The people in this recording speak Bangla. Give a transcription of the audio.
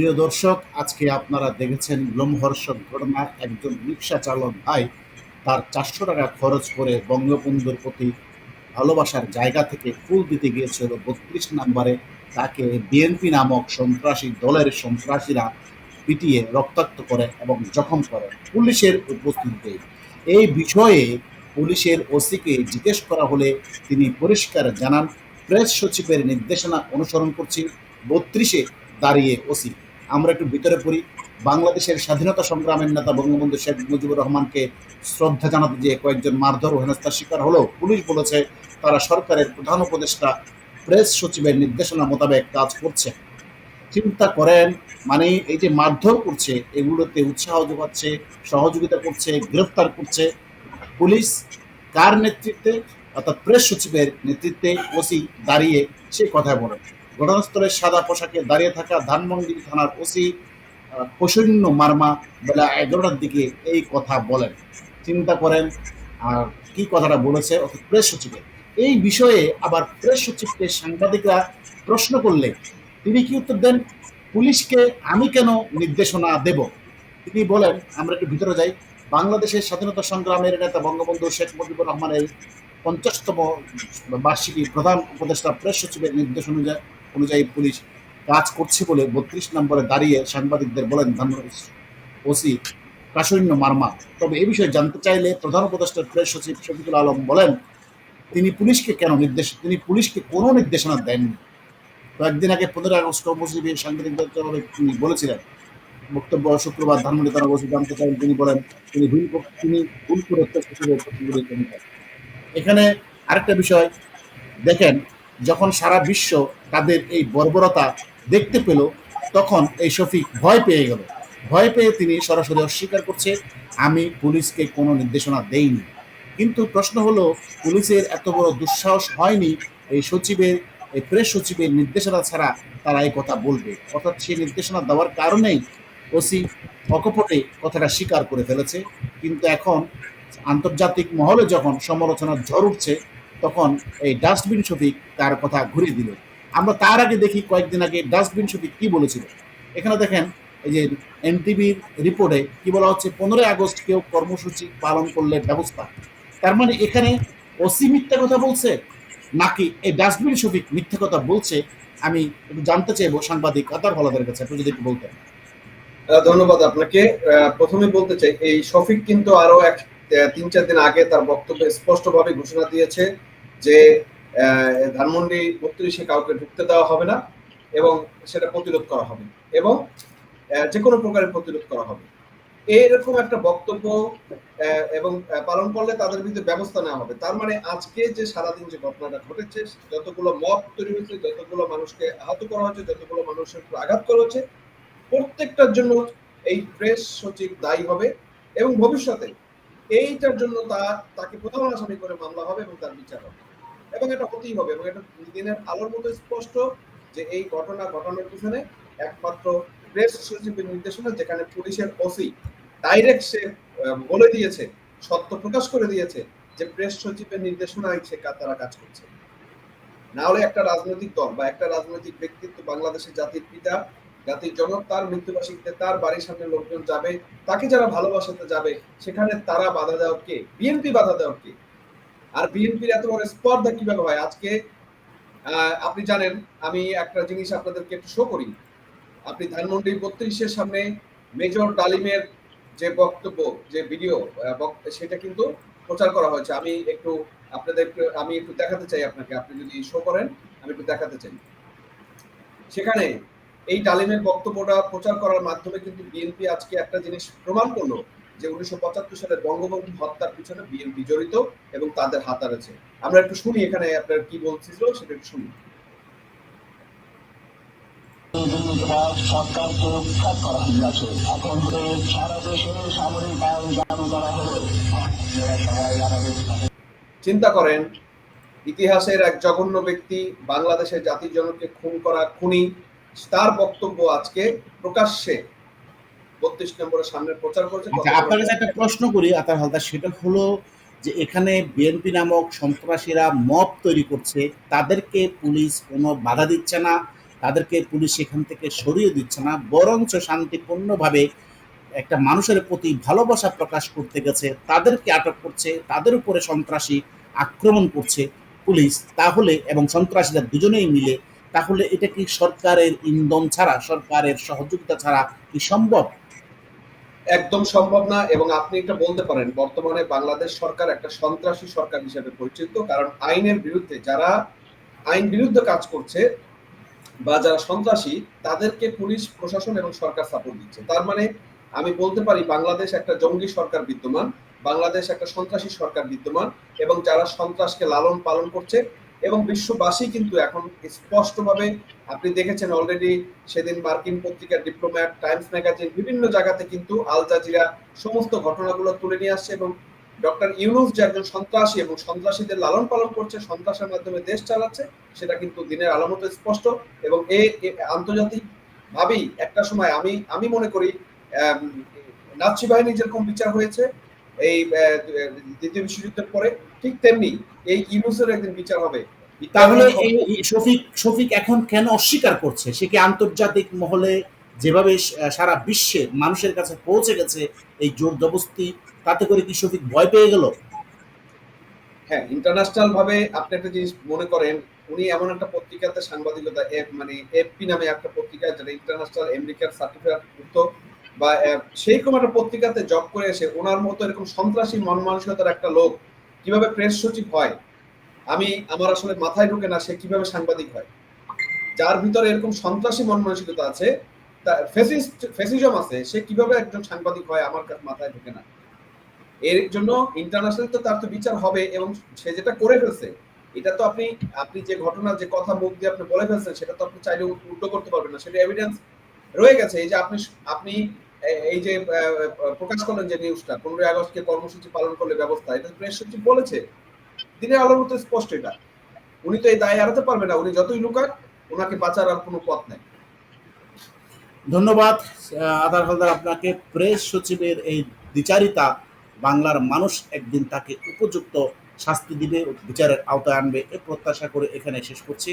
প্রিয় দর্শক, আজকে আপনারা দেখেছেন লোমহর্ষক ঘটনা। একজন রিক্সা চালক ভাই তার চারশো টাকা খরচ করে বঙ্গবন্ধুর প্রতি ভালোবাসার জায়গা থেকে ফুল দিতে গিয়েছিল বত্রিশ নম্বরে। তাকে বিএনপি নামক সন্ত্রাসী দলের সন্ত্রাসীরা পিটিয়ে রক্তাক্ত করে এবং জখম করে পুলিশের উপস্থিতিতে। এই বিষয়ে পুলিশের ওসিকে জিজ্ঞেস করা হলে তিনি পরিষ্কার জানান, প্রেস সচিবের নির্দেশনা অনুসরণ করছি, বত্রিশে দাঁড়িয়ে ওসি আমরা একটু ভিতরে পড়ি। বাংলাদেশের স্বাধীনতা সংগ্রামের নেতা বঙ্গবন্ধু শেখ মুজিবুর রহমানকে শ্রদ্ধা জানাতে যে কয়েকজন মারধর ও হেনস্থার শিকার হলেও পুলিশ বলেছে তারা সরকারের প্রধান উপদেষ্টা, প্রেস সচিবের নির্দেশনা মোতাবেক কাজ করছে। চিন্তা করেন মানে এই যে মারধর করছে, এগুলোতে উৎসাহ যোগাচ্ছে, সহযোগিতা করছে, গ্রেফতার করছে পুলিশ। কার নেতৃত্বে? অর্থাৎ প্রেস সচিবের নেতৃত্বে ওসি দাঁড়িয়ে সে কথা বলেন। ঘটনাস্থলে সাদা পোশাকে দাঁড়িয়ে থাকা ধানমন্ডি থানার ওসি প্রসন্ন মার্মা বেলা এগারোটার দিকে এই কথা বলেন। চিন্তা করেন, আর কি কথাটা বলেছে, অর্থাৎ প্রেস সচিবের। এই বিষয়ে আবার প্রেস সচিবকে সাংবাদিকরা প্রশ্ন করলে, তিনি কি উত্তর দেন? পুলিশকে আমি কেন নির্দেশনা দেব? তিনি বলেন, আমরা একটু ভিতরে যাই। বাংলাদেশের স্বাধীনতা সংগ্রামের নেতা বঙ্গবন্ধু শেখ মুজিবুর রহমানের পঞ্চাশতম বার্ষিকী প্রধান উপদেষ্টা প্রেস সচিবের নির্দেশ অনুযায়ী অনুযায়ী পুলিশ কাজ করছে বলে বত্রিশ নম্বরে দাঁড়িয়ে সাংবাদিকদের বলেন ধানমন্ডি ওসি। কাশৈন্য মার্মা তবে এ বিষয়ে জানতে চাইলে প্রধান উপদেষ্টার প্রেস সচিব শফিকুল আলম বলেন, তিনি পুলিশকে কেন নির্দেশ তিনি পুলিশকে কোনো নির্দেশনা দেননি। কয়েকদিন আগে পনেরোই আগস্ট কর্মসূচি সাংবাদিকদের তিনি বলেছিলেন, বক্তব্য শুক্রবার ধানমন্ডি থানা বসে জানতে চাইলেন তিনি বলেন, তিনি ভুল তিনি ভুল করে। এখানে আরেকটা বিষয় দেখেন যখন সারা বিশ্ব তাদের এই বর্বরতা দেখতে পেল, তখন এই শফিক ভয় পেয়ে গেল। ভয় পেয়ে তিনি সরাসরি অস্বীকার করছে, আমি পুলিশকে কোনো নির্দেশনা দেইনি। কিন্তু প্রশ্ন হলো, পুলিশের এত বড় দুঃসাহস হয়নি? এই সচিবের, এই প্রেস সচিবের নির্দেশনা ছাড়া তারা এই কথা বলবে। অর্থাৎ সেই নির্দেশনা দেওয়ার কারণেই ওসি অকপটে কথাটা স্বীকার করে ফেলেছে। কিন্তু এখন আন্তর্জাতিক মহলে যখন সমালোচনার ঝড় উঠছে তখন এই ডাস্টবিন শফিক তার কথা ঘুরিয়ে দিল। আমরা তার আগে দেখি কয়েকদিন আগে ডাস্টবিন শফিক কি বলেছিল। এখানে দেখেন, এই যে এনটিভির রিপোর্টে কি বলা হচ্ছে, পনেরোই আগস্ট কেউ কর্মসূচি পালন করলে ব্যবস্থা। তার মানে এখানে ওসি মিথ্যা কথা বলছে, নাকি এই ডাস্টবিন শফিক মিথ্যা কথা বলছে? আমি জানতে চাইব সাংবাদিক আতার হলাদের কাছে, আপনি যদি একটু বলতেন। ধন্যবাদ আপনাকে। প্রথমে বলতে চাই, এই শফিক কিন্তু আরও এক তিন চার দিন আগে তার বক্তব্যে স্পষ্টভাবে ঘোষণা দিয়েছে যে ধানমন্ডি বত্রিশে কাউকে ঢুকতে দেওয়া হবে না এবং সেটা প্রতিরোধ করা হবে এবং যে কোনো প্রকারের প্রতিরোধ করা হবে। এরকম একটা বক্তব্য এবং পালন করলে তাদের বিরুদ্ধে ব্যবস্থা নেওয়া হবে। তার মানে আজকে যে সারাদিন যে ঘটনাটা ঘটেছে, যতগুলো মত তৈরি হয়েছে, যতগুলো মানুষকে আহত করা হয়েছে, যতগুলো মানুষের আঘাত করা হচ্ছে প্রত্যেকটার জন্য এই প্রেস সচিব দায়ী হবে এবং ভবিষ্যতে এইটার জন্য তা, তাকে প্রধান আসামি করে মামলা হবে এবং তার বিচার হবে। এবং এটা হতেই হবে এবং এটা দিনের আলোর মতো স্পষ্ট যে এই ঘটনা ঘটানোর পিছনে একমাত্র প্রেস সচিবের নির্দেশনা, যেখানে পুলিশের ওসি ডাইরেক্ট সে বলে দিয়েছে, সত্য প্রকাশ করে দিয়েছে যে প্রেস সচিবের নির্দেশনায় সে তারা কাজ করছে। না হলে একটা রাজনৈতিক দল বা একটা রাজনৈতিক ব্যক্তিত্ব বাংলাদেশের জাতির পিতা জাতির জনক, তার মৃত্যুবার্ষিকীতে তার বাড়ির সামনে লোকজন যাবে, তাকে যারা ভালোবাসাতে যাবে, সেখানে তারা বাধা দেওয়ার কে? বিএনপি বাধা দেওয়ার কে? আর বিএনপির এত বড় স্পর্ধা কীভাবে হয়? আজকে আপনি জানেন, আমি একটা জিনিস আপনাদেরকে একটু শো করি। আপনি ধানমন্ডি বত্রিশের সামনে মেজর ডালিমের যে বক্তব্য, যে ভিডিও সেটা কিন্তু প্রচার করা হয়েছে। আমি একটু আপনাদের আমি একটু দেখাতে চাই আপনাকে। আপনি যদি শো করেন, আমি একটু দেখাতে চাই। সেখানে এই তালিমের বক্তব্যটা প্রচার করার মাধ্যমে কিন্তু বিএনপি আজকে একটা জিনিস প্রমাণ করল যে উনিশশো পঁচাত্তর সালে বঙ্গবন্ধু হত্যার পিছনে বিএনপি জড়িত এবং তাদের হাত আছে আমরা একটু শুনি এখানে আপনার কি বলছিল সেটা একটু শুনি। দুর্নীতিবাদ সরকারকে উৎখাত করা হয়েছে এখন তো সারা দেশে সামরিক আইন জারি করা হলো। চিন্তা করেন ইতিহাসের এক জঘন্য ব্যক্তি বাংলাদেশের জাতির জনকে খুন করা খুনি তার বক্তব্য আজকে প্রকাশ্যে বত্রিশ নম্বরের সামনে প্রচার আচ্ছা আপনার কাছে একটা প্রশ্ন করি, আতার হালদার, সেটা হলো যে এখানে বিএনপি নামক সন্ত্রাসীরা তৈরি করছে, তাদেরকে পুলিশ কোনো বাধা দিচ্ছে না, তাদেরকে পুলিশ থেকে সরিয়ে দিচ্ছে না, বরঞ্চ শান্তিপূর্ণভাবে একটা মানুষের প্রতি ভালোবাসা প্রকাশ করতে গেছে, তাদেরকে আটক করছে, তাদের উপরে সন্ত্রাসী আক্রমণ করছে পুলিশ, তাহলে এবং সন্ত্রাসীরা দুজনেই মিলে তাহলে এটা কি সরকারের ইন্ধন ছাড়া, সরকারের সহযোগিতা ছাড়া কি সম্ভব? একদম সম্ভব না, এবং আপনি এটা বলতে পারেন, বর্তমানে বাংলাদেশ সরকার একটা সন্ত্রাসী সরকার হিসেবে পরিচিত, কারণ আইনের বিরুদ্ধে যারা আইন বিরুদ্ধে কাজ করছে বা যারা সন্ত্রাসী, তাদেরকে পুলিশ, প্রশাসন এবং সরকার সাপোর্ট দিচ্ছে। তার মানে আমি বলতে পারি, বাংলাদেশ একটা জঙ্গি সরকার বিদ্যমান, বাংলাদেশ একটা সন্ত্রাসী সরকার বিদ্যমান, এবং যারা সন্ত্রাসকে লালন পালন করছে এবং বিশ্ববাসী কিন্তু এখন স্পষ্টভাবে, আপনি দেখেছেন অলরেডি সেদিন মার্কিন পত্রিকা ডিপ্লোম্যাট টাইমস ম্যাগাজিন বিভিন্ন জায়গাতে কিন্তু আল জাজিরা সমস্ত ঘটনাগুলো তুলে নিয়ে আসছে এবং ডক্টর ইউনুস যে একজন সন্ত্রাসী এবং সন্ত্রাসীদের লালন পালন করছে, সন্ত্রাসের মাধ্যমে দেশ চালাচ্ছে, সেটা কিন্তু দিনের আলামত স্পষ্ট এবং এ আন্তর্জাতিক ভাবেই একটা সময় আমি আমি মনে করি নাৎসি বাহিনী যেরকম বিচার হয়েছে এই দ্বিতীয় বিশ্বযুদ্ধের পরে ঠিক তেমনি এই ইউনুসের একদিন বিচার হবে। তাহলে শফিক শফিক এখন কেন অস্বীকার করছে? সে কি আন্তর্জাতিক মহলে যেভাবে সারা বিশ্বে মানুষের কাছে পৌঁছে গেছে এই জোর জবস্তি তাতে করে কি শফিক ভয় পেয়ে গেল? হ্যাঁ ইন্টারন্যাশনাল ভাবে আপনি একটা জিনিস মনে করেন উনি এমন একটা পত্রিকাতে সাংবাদিকতা এ- মানে এফপি নামে একটা পত্রিকা যেটা ইন্টারন্যাশনাল আমেরিকার সার্টিফিকেট বা সেই রকম একটা পত্রিকাতে জব করে এসে ওনার মতো এরকম সন্ত্রাসী মন মানসিকতার একটা লোক কীভাবে প্রেস সচিব হয়? আমি, আমার আসলে মাথায় ঢুকে না সে কীভাবে সাংবাদিক হয়। যার ভিতরে এরকম সন্ত্রাসী মন মানসিকতা আছে ফেসিজম আছে, সে কীভাবে একজন সাংবাদিক হয় আমার কাছে মাথায় ঢুকে না। এর জন্য ইন্টারন্যাশনাল তো তার তো বিচার হবে এবং সে যেটা করে ফেলছে, এটা তো আপনি আপনি যে ঘটনা, যে কথা মুখ দিয়ে আপনি বলে ফেলছেন, সেটা তো আপনি চাইলে উল- উল্টো করতে পারবেন না। সেটা এভিডেন্স রয়ে গেছে, এই যে আপনি আপনি এই যে প্রকাশ করলেন যে নিউজটা পনেরোই আগস্টকে কর্মসূচি পালন করলে ব্যবস্থা, এটা প্রেস সচিব বলেছে। দিনের আলোর মতো স্পষ্ট এটা। উনি তো এই দায় এড়াতে পারবে না, উনি যতই লুকাক, ওনাকে বাঁচার আর কোনো পথ নেই। ধন্যবাদ আধার হালদার। আপনাকে প্রেস সচিবের এই দ্বিচারিতা বাংলার মানুষ একদিন তাকে উপযুক্ত শাস্তি দিবে, বিচারের আওতায় আনবে, এ প্রত্যাশা করে এখানে শেষ করছি।